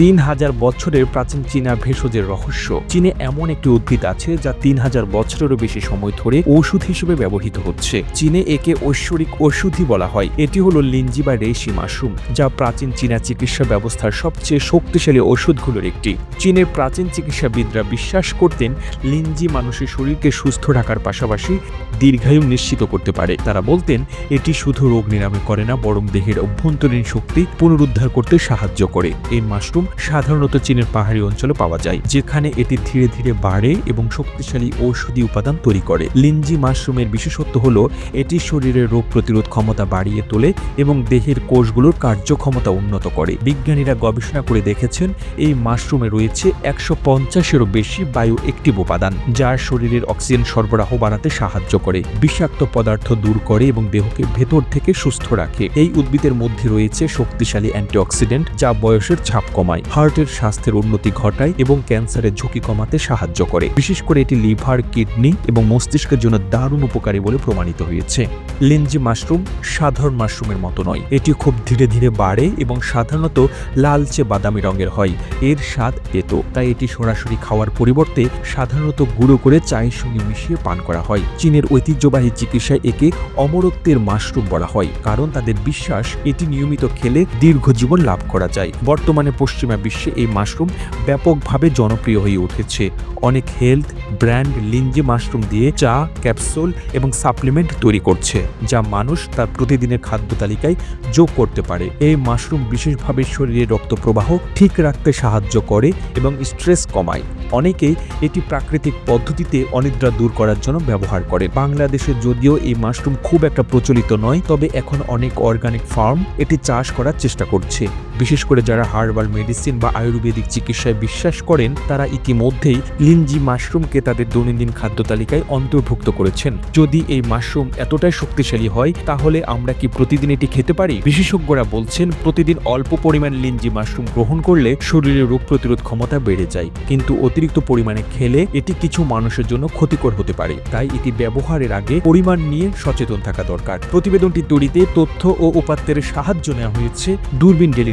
তিন হাজার বছরের প্রাচীন চীনা ভেষজের রহস্য। চীনে এমন একটি উদ্ভিদ আছে যা তিন হাজার বছরেরও বেশি সময় ধরে ওষুধ হিসেবে ব্যবহৃত হচ্ছে। চীনে একে ঐশ্বরিক ওষুধই বলা হয়। এটি হলো লিঞ্জি বা রেশি মাশরুম, যা প্রাচীন চীনা চিকিৎসা ব্যবস্থার সবচেয়ে শক্তিশালী ওষুধগুলোর একটি। চীনের প্রাচীন চিকিৎসাবিদরা বিশ্বাস করতেন লিঞ্জি মানুষের শরীরকে সুস্থ রাখার পাশাপাশি দীর্ঘায়ু নিশ্চিত করতে পারে। তারা বলতেন, এটি শুধু রোগ নিরাময় করে না, বরং দেহের অভ্যন্তরীণ শক্তি পুনরুদ্ধার করতে সাহায্য করে। এই মাশরুম সাধারণত চীনের পাহাড়ি অঞ্চলে পাওয়া যায়, যেখানে এটি ধীরে ধীরে বাড়ে এবং শক্তিশালী ঔষধি উপাদান তৈরি করে। লিঞ্জি মাশরুমের বিশেষত্ব হল, এটি শরীরের রোগ প্রতিরোধ ক্ষমতা বাড়িয়ে তোলে এবং দেহের কোষগুলোর কার্যক্ষমতা উন্নত করে। বিজ্ঞানীরা গবেষণা করে দেখেছেন, এই মাশরুমে রয়েছে একশো পঞ্চাশেরও বেশি বায়ু একটিভ উপাদান, যা শরীরের অক্সিজেন সরবরাহ বাড়াতে সাহায্য করে, বিষাক্ত পদার্থ দূর করে এবং দেহকে ভেতর থেকে সুস্থ রাখে। এই উদ্ভিদের মধ্যে রয়েছে শক্তিশালী অ্যান্টিঅক্সিডেন্ট যা বয়সের ছাপ কমায়, হার্টের স্বাস্থ্যের উন্নতি ঘটায় এবং ক্যান্সারের ঝুঁকি কমাতে সাহায্য করে। বিশেষ করে এটি লিভার, কিডনি এবং মস্তিষ্কের জন্য দারুণ উপকারী বলে প্রমাণিত হয়েছে। লিঞ্জি মাশরুম সাধারণ মাশরুমের মতো নয়। এটি খুব ধীরে ধীরে বাড়ে এবং সাধারণত লালচে বাদামি রঙের হয়। এর স্বাদ তেতো, তাই এটি সরাসরি খাওয়ার পরিবর্তে সাধারণত গুঁড়ো করে চায়ের সঙ্গে মিশিয়ে পান করা হয়। চীনের ঐতিহ্যবাহী চিকিৎসায় একে অমরত্বের মাশরুম বলা হয়, কারণ তাদের বিশ্বাস এটি নিয়মিত খেলে দীর্ঘ জীবন লাভ করা যায়। বর্তমানে পশ্চিমা বিশ্বে এই মাশরুম ব্যাপকভাবে জনপ্রিয় হয়ে উঠেছে। অনেক হেলথ ব্র্যান্ড লিঞ্জি মাশরুম দিয়ে চা, ক্যাপসুল এবং সাপ্লিমেন্ট তৈরি করছে, যা মানুষ তার প্রতিদিনের খাদ্য তালিকায় যোগ করতে পারে। এই মাশরুম বিশেষভাবে শরীরে রক্ত প্রবাহ ঠিক রাখতে সাহায্য করে এবং স্ট্রেস কমায়। অনেকেই এটি প্রাকৃতিক পদ্ধতিতে অনিদ্রা দূর করার জন্য ব্যবহার করে। বাংলাদেশে যদিও এই মাশরুম খুব একটা প্রচলিত নয়, তবে এখন অনেক অর্গানিক ফার্ম এটি চাষ করার চেষ্টা করছে। বিশেষ করে যারা হার্বাল মেডিসিন বা আয়ুর্বেদিক চিকিৎসায় বিশ্বাস করেন, তারা ইতিমধ্যেই লিঞ্জি মাশরুমকে তাদের দৈনন্দিন খাদ্য তালিকায় অন্তর্ভুক্ত করেছেন। যদি এই মাশরুম এতটাই শক্তিশালী হয়, তাহলে আমরা কি প্রতিদিন এটি খেতে পারি? বিশেষজ্ঞরা বলছেন, প্রতিদিন অল্প পরিমাণ লিঞ্জি মাশরুম গ্রহণ করলে শরীরের রোগ প্রতিরোধ ক্ষমতা বেড়ে যায়। কিন্তু অতিরিক্ত পরিমাণে খেলে এটি কিছু মানুষের জন্য ক্ষতিকর হতে পারে। তাই এটি ব্যবহারের আগে পরিমাণ নিয়ে সচেতন থাকা দরকার। প্রতিবেদনটি তৈরিতে তথ্য ও উপাত্তের সাহায্য নেওয়া হয়েছে। দূরবীন ডেলি